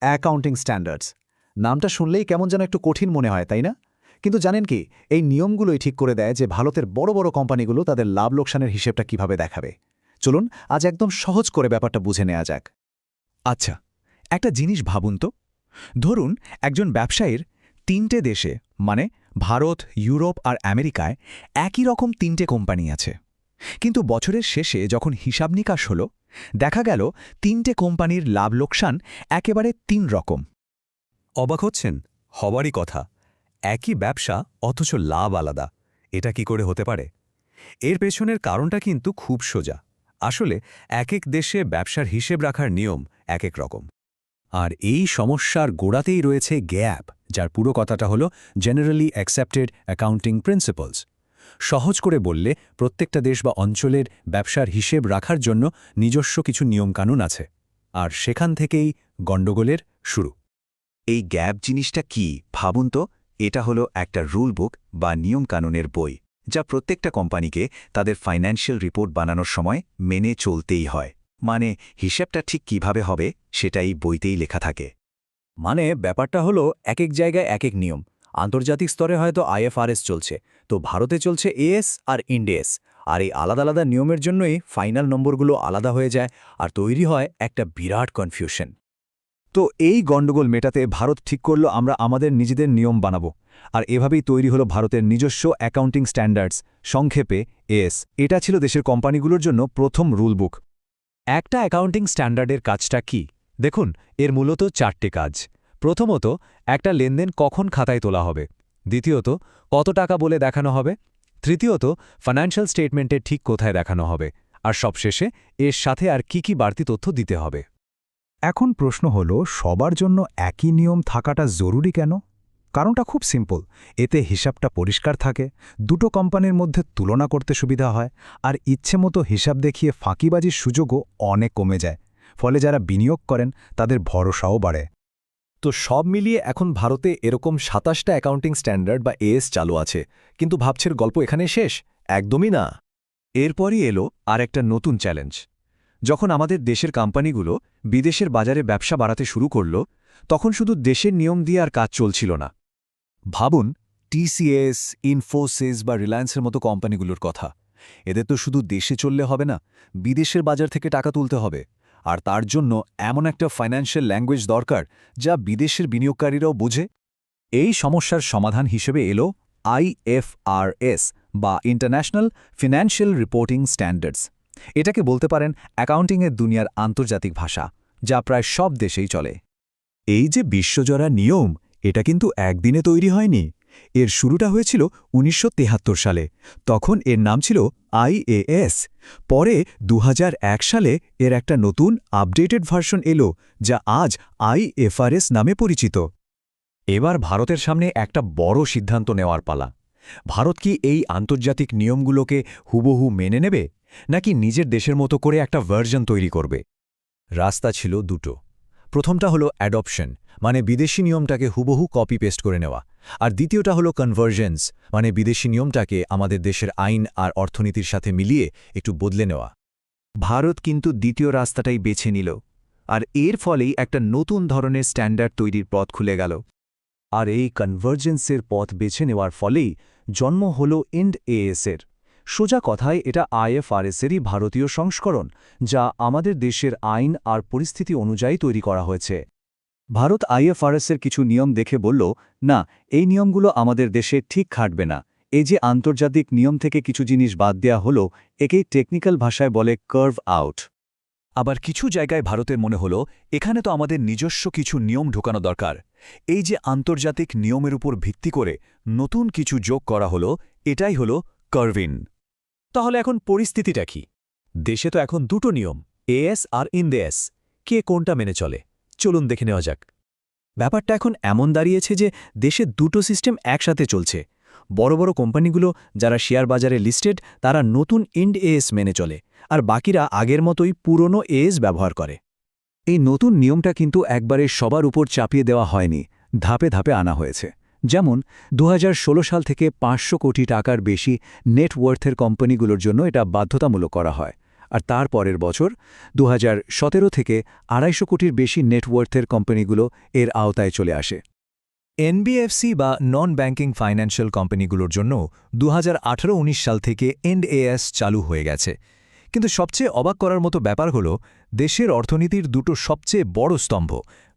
Accounting standards. নামটা শুনলেই কেমন যেন একটু কঠিন মনে হয়, তাই না? কিন্তু জানেন কি, এই নিয়মগুলোই ঠিক করে দেয় যে ভারতের বড় বড় কোম্পানিগুলো তাদের লাভ লোকসানের হিসেবটা কীভাবে দেখাবে। চলুন, আজ একদম সহজ করে ব্যাপারটা বুঝে নেওয়া যাক। আচ্ছা একটা জিনিস ভাবুন তো। ধরুন, একজন ব্যবসায়ীর তিনটে দেশে মানে ভারত, ইউরোপ আর আমেরিকায় একই রকম তিনটে কোম্পানি আছে। কিন্তু বছরের শেষে যখন হিসাব নিকাশ হল দেখা গেল তিনটে কোম্পানির লাভ লোকসান একেবারে তিন রকম। অবাক হচ্ছেন? হবারই কথা। একই ব্যবসা, অথচ লাভ আলাদা। এটা কি করে হতে পারে? এর পেছনের কারণটা কিন্তু খুব সোজা। আসলে এক এক দেশে ব্যবসার হিসেব রাখার নিয়ম এক এক রকম। আর এই সমস্যার গোড়াতেই রয়েছে গ্যাপ, যার পুরো কথাটা হল জেনারেলি অ্যাকসেপ্টেড অ্যাকাউন্টিং প্রিন্সিপালস সহজ করে বললে প্রত্যেকটা দেশ বা অঞ্চলের ব্যবসার হিসেব রাখার জন্য নিজস্ব কিছু নিয়মকানুন আছে। আর সেখান থেকেই গণ্ডগোলের শুরু। এই গ্যাপ জিনিসটা কি ভাবুন তো? এটা হলো একটা রুল বুক বা নিয়মকানুনের বই যা প্রত্যেকটা কোম্পানিকে তাদের ফাইন্যান্সিয়াল রিপোর্ট বানানোর সময় মেনে চলতেই হয়। মানে হিসেবটা ঠিক কীভাবে হবে সেটাই বইতেই লেখা থাকে। মানে ব্যাপারটা হলো এক এক জায়গায় এক এক নিয়ম। আন্তর্জাতিক স্তরে হয়তো আইএফআরএস চলছে তো ভারতে চলছে এএস আর ইন্ডিএস আর এই আলাদা আলাদা নিয়মের জন্যই ফাইনাল নম্বরগুলো আলাদা হয়ে যায় আর তৈরি হয় একটা বিরাট কনফিউশন তো এই গণ্ডগোল মেটাতে ভারত ঠিক করল আমরা আমাদের নিজেদের নিয়ম বানাবো, আর এভাবেই তৈরি হলো ভারতের নিজস্ব অ্যাকাউন্টিং স্ট্যান্ডার্ডস সংক্ষেপে এস এটা ছিল দেশের কোম্পানিগুলোর জন্য প্রথম রুলবুক একটা অ্যাকাউন্টিং স্ট্যান্ডার্ডের কাজটা কি? দেখুন, এর মূলত চারটে কাজ। প্রথমত, একটা লেনদেন কখন খাতায় তোলা হবে? দ্বিতীয়ত, কত টাকা বলে দেখানো হবে? তৃতীয়ত ফাইন্যান্সিয়াল স্টেটমেন্টে ঠিক কোথায় দেখানো হবে? আর সবশেষে, এর সাথে আর কি কি বাড়তি তথ্য দিতে হবে? এখন প্রশ্ন হল, সবার জন্য একই নিয়ম থাকাটা জরুরি কেন? কারণটা খুব সিম্পল এতে হিসাবটা পরিষ্কার থাকে, দুটো কোম্পানির মধ্যে তুলনা করতে সুবিধা হয়, আর ইচ্ছে মতো হিসাব দেখিয়ে ফাঁকিবাজির সুযোগও অনেক কমে যায়। ফলে যারা বিনিয়োগ করেন, তাদের ভরসাও বাড়ে। তো সব মিলিয়ে এখন ভারতে এরকম সাতাশটা অ্যাকাউন্টিং স্ট্যান্ডার্ড বা এএস চালু আছে। কিন্তু ভাবছের গল্প এখানে শেষ? একদমই না। এরপরই এলো আর একটা নতুন চ্যালেঞ্জ যখন আমাদের দেশের কোম্পানিগুলো বিদেশের বাজারে ব্যবসা বাড়াতে শুরু করল, তখন শুধু দেশের নিয়ম দিয়ে আর কাজ চলছিল না। ভাবুন টিসিএস ইনফোসিস বা রিলায়েন্সের মতো কোম্পানিগুলোর কথা। এদের তো শুধু দেশে চললে হবে না, বিদেশের বাজার থেকে টাকা তুলতে হবে। আর তার জন্য এমন একটা ফাইন্যান্সিয়াল ল্যাঙ্গুয়েজ দরকার যা বিদেশের বিনিয়োগকারীরাও বোঝে। এই সমস্যার সমাধান হিসেবে এলো আইএফআরএস বা ইন্টারন্যাশনাল ফিনান্সিয়াল রিপোর্টিং স্ট্যান্ডার্ডস এটাকে বলতে পারেন অ্যাকাউন্টিংয়ের দুনিয়ার আন্তর্জাতিক ভাষা, যা প্রায় সব দেশেই চলে। এই যে বিশ্বজরা নিয়ম, এটা কিন্তু একদিনে তৈরি হয়নি। এর শুরুটা হয়েছিল উনিশশো সালে। তখন এর নাম ছিল আইএএস পরে দুহাজার এক সালে এর একটা নতুন আপডেটেড ভার্সন এলো, যা আজ আইএফআরএস নামে পরিচিত। এবার ভারতের সামনে একটা বড় সিদ্ধান্ত নেওয়ার পালা। ভারত কি এই আন্তর্জাতিক নিয়মগুলোকে হুবহু মেনে নেবে, নাকি নিজের দেশের মতো করে একটা ভার্জন তৈরি করবে? রাস্তা ছিল দুটো। প্রথমটা হলো অ্যাডপশন মানে বিদেশি নিয়মটাকে হুবহু কপি পেস্ট করে নেওয়া। আর দ্বিতীয়টা হলো কনভার্জেন্স মানে বিদেশি নিয়মটাকে আমাদের দেশের আইন আর অর্থনীতির সাথে মিলিয়ে একটু বদলে নেওয়া। ভারত কিন্তু দ্বিতীয় রাস্তাটাই বেছে নিল, আর এর ফলেই একটা নতুন ধরনের স্ট্যান্ডার্ড তৈরির পথ খুলে গেল। আর এই কনভার্জেন্সের পথ বেছে নেওয়ার ফলেই জন্ম হল ইন্ড এএসের সোজা কথায় এটা আইএফআরএসেরই ভারতীয় সংস্করণ, যা আমাদের দেশের আইন আর পরিস্থিতি অনুযায়ী তৈরি করা হয়েছে। ভারত আইএফআরএসের কিছু নিয়ম দেখে বলল, না, এই নিয়মগুলো আমাদের দেশে ঠিক খাটবে না। এই যে আন্তর্জাতিক নিয়ম থেকে কিছু জিনিস বাদ দেয়া হলো, একেই টেকনিক্যাল ভাষায় বলে কার্ভ আউট আবার কিছু জায়গায় ভারতের মনে হল, এখানে তো আমাদের নিজস্ব কিছু নিয়ম ঢোকানো দরকার। এই যে আন্তর্জাতিক নিয়মের উপর ভিত্তি করে নতুন কিছু যোগ করা হলো, এটাই হল কার্ভিন তাহলে এখন পরিস্থিতিটা কি? দেশে তো এখন দুটো নিয়ম এএস আর ইন্দেএস কে কোনটা মেনে চলে? চলুন দেখে নেওয়া যাক। ব্যাপারটা এখন এমন দাঁড়িয়েছে যে দেশে দুটো সিস্টেম একসাথে চলছে। বড় বড় কোম্পানিগুলো যারা শেয়ার বাজারে লিস্টেড, তারা নতুন ইন্ড এএস মেনে চলে, আর বাকিরা আগের মতোই পুরনো এএস ব্যবহার করে। এই নতুন নিয়মটা কিন্তু একবারে সবার উপর চাপিয়ে দেওয়া হয়নি, ধাপে ধাপে আনা হয়েছে। যেমন দু হাজার ষোলো সাল থেকে পাঁচশো কোটি টাকার বেশি নেটওয়ার্থের কোম্পানিগুলোর জন্য এটা বাধ্যতামূলক করা হয়। আর তার পরের বছর দু হাজার সতেরো থেকে আড়াইশো কোটির বেশি নেটওয়ার্থের কোম্পানিগুলো এর আওতায় চলে আসে। এনবিএফসি বা নন ব্যাংকিং ফাইন্যান্সিয়াল কোম্পানিগুলোর জন্য দু হাজার সাল থেকে এনএএস চালু হয়ে গেছে। কিন্তু সবচেয়ে অবাক করার মতো ব্যাপার হল, দেশের অর্থনীতির দুটো সবচেয়ে বড় স্তম্ভ,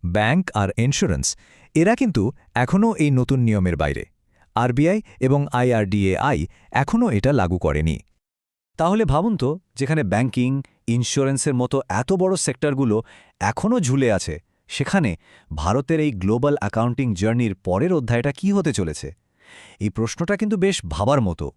ব্যাংক আর ইন্স্যুরেন্স এরা কিন্তু এখনও এই নতুন নিয়মের বাইরে। আরবিআই এবং আইআরডিএআই এখনও এটা লাগু করেনি। তাহলে ভাবুন তো, যেখানে ব্যাংকিং, ইন্স্যুরেন্সের মতো এত বড় সেক্টরগুলো এখনও ঝুলে আছে, সেখানে ভারতের এই গ্লোবাল অ্যাকাউন্টিং জার্নির পরের অধ্যায়টা কি হতে চলেছে? এই প্রশ্নটা কিন্তু বেশ ভাবার মতো।